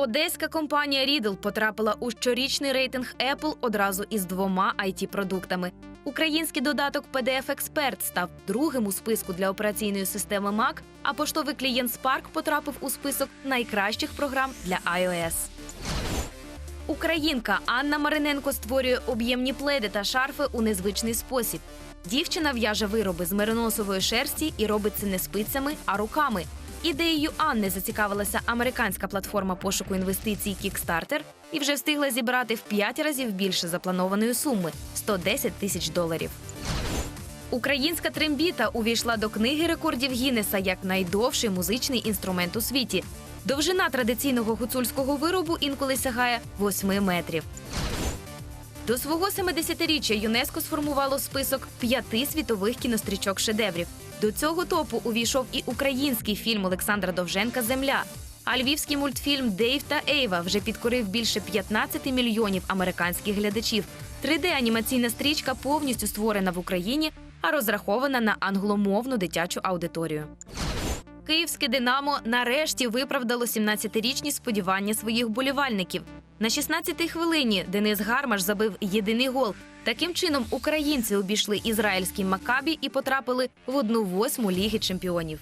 Одеська компанія Riddle потрапила у щорічний рейтинг Apple одразу із двома it продуктами Український додаток PDF Expert став другим у списку для операційної системи Mac, а поштовий клієнт Spark потрапив у список найкращих програм для iOS. Українка Анна Мариненко створює об'ємні пледи та шарфи у незвичний спосіб. Дівчина в'яже вироби з мериносової шерсті і робить це не спицями, а руками. Ідеєю Анни зацікавилася американська платформа пошуку інвестицій Kickstarter і вже встигла зібрати в 5 разів більше запланованої суми 110 тисяч доларів. Українська трембіта увійшла до книги рекордів Гіннеса як найдовший музичний інструмент у світі. Довжина традиційного гуцульського виробу інколи сягає 8 метрів. До свого 70-річчя ЮНЕСКО сформувало список п'яти світових кінострічок шедеврів. До цього топу увійшов і український фільм Олександра Довженка Земля. А львівський мультфільм Дейв та Ейва вже підкорив більше 15 мільйонів американських глядачів. 3D-анімаційна стрічка повністю створена в Україні, а розрахована на англомовну дитячу аудиторію. Київське Динамо нарешті виправдало 17-річні сподівання своїх болівальників. На 16-й хвилині Денис Гармаш забив єдиний гол. Таким чином українці обійшли ізраїльський Макабі і потрапили в одну восьму ліги чемпіонів.